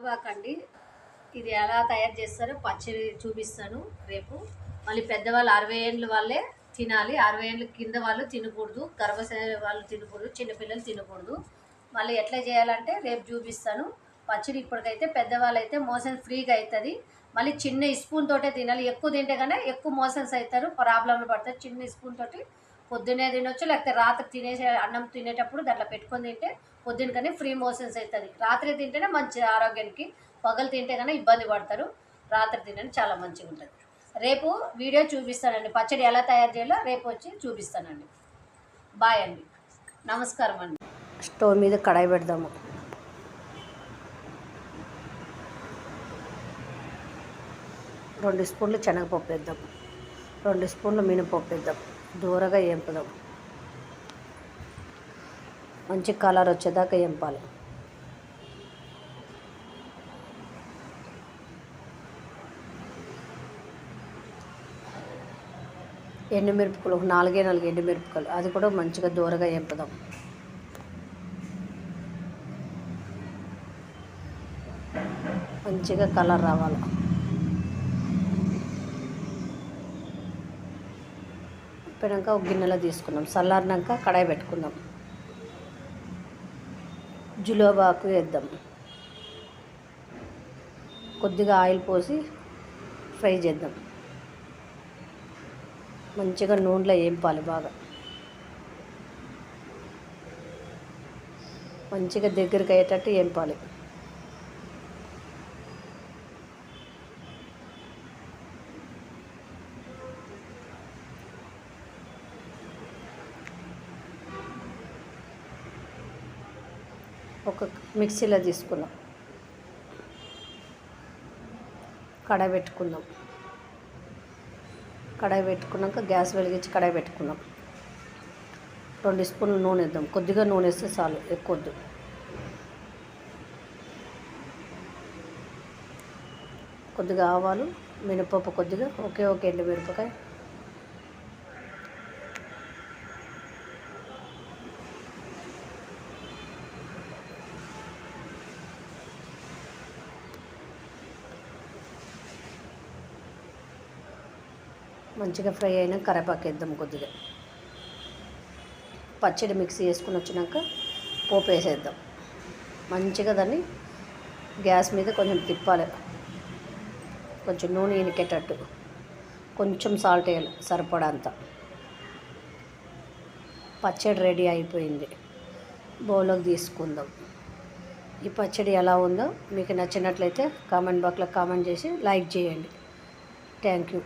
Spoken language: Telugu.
కాకండి ఇది ఎలా తయారు చేస్తారో పచ్చడి చూపిస్తాను రేపు. మళ్ళీ పెద్దవాళ్ళు అరవై ఏళ్ళ వాళ్ళే తినాలి. అరవై ఏళ్ళ కింద వాళ్ళు తినకూడదు. గర్భశయ వాళ్ళు తినకూడదు. చిన్నపిల్లలు తినకూడదు. మళ్ళీ ఎట్లా చేయాలంటే రేపు చూపిస్తాను. పచ్చడి ఇప్పటికైతే పెద్దవాళ్ళు అయితే మోషన్ ఫ్రీగా అవుతుంది మళ్ళీ చిన్న స్పూన్ తోటే తినాలి. ఎక్కువ తింటే కన్నా ఎక్కువ మోషన్స్ అవుతారు ప్రాబ్లంలు పడతారు. చిన్న స్పూన్ తోటి పొద్దున్నే తినొచ్చు లేకపోతే రాత్రి తినేసే అన్నం తినేటప్పుడు దాంట్లో పెట్టుకొని తింటే పొద్దున కానీ ఫ్రీ మోషన్స్ అవుతుంది. రాత్రి తింటేనే మంచి ఆరోగ్యానికి పగలు తింటే కన్నా ఇబ్బంది పడతారు రాత్రి తినని చాలా మంచిగా ఉంటుంది. రేపు వీడియో చూపిస్తానండి. పచ్చడి ఎలా తయారు చేయాలో రేపు వచ్చి చూపిస్తానండి. బాయ్ అండి. నమస్కారం అండి. స్టవ్ మీద కడాయి పెడదాము. రెండు స్పూన్లు శనగపప్పు వేద్దాం. రెండు స్పూన్లు మినపప్పు వేద్దాం. దూరగా వేంపుదాం మంచి కలర్ వచ్చేదాకా వేంపాలి ఎండుమిరపకాయలు ఒక నాలుగే నాలుగు ఎండుమిరపకాయలు అది కూడా మంచిగా దూరగా వేపుదాం మంచిగా కలర్ రావాలి. ఉప్పినాక ఒక గిన్నెలో తీసుకుందాం చల్లారినాక కడాయి పెట్టుకుందాం. జులోబాకు వేద్దాం. కొద్దిగా ఆయిల్ పోసి ఫ్రై చేద్దాం. మంచిగా నూనెలో వేపాలి బాగా. మంచిగా దగ్గరికి అయ్యేటట్టు వేపాలి ఒక మిక్సీలో తీసుకుందాం కడాయి పెట్టుకుందాం కడాయి పెట్టుకున్నాక గ్యాస్ వెలిగించి కడాయి పెట్టుకుందాం రెండు స్పూన్లు నూనె వేద్దాం. కొద్దిగా నూనె వేస్తే చాలు ఎక్కువ వద్దు కొద్దిగా ఆవాలు మినపప్పు కొద్దిగా ఒకే ఒక ఎండు మిరపకాయ. మంచిగా ఫ్రై అయినా కరేపాకు వేద్దాం కొద్దిగా. పచ్చడి మిక్సీ వేసుకుని వచ్చినాక పోపు వేసేద్దాం. మంచిగా దాన్ని గ్యాస్ మీద కొంచెం తిప్పాలి. కొంచెం నూనె ఇనికేటట్టు. కొంచెం సాల్ట్ వేయాలి సరిపడంత. పచ్చడి రెడీ అయిపోయింది. బౌల్లోకి తీసుకుందాం. ఈ పచ్చడి ఎలా ఉందో మీకు నచ్చినట్లయితే కామెంట్ బాక్స్లో కామెంట్ చేసి లైక్ చేయండి. Thank you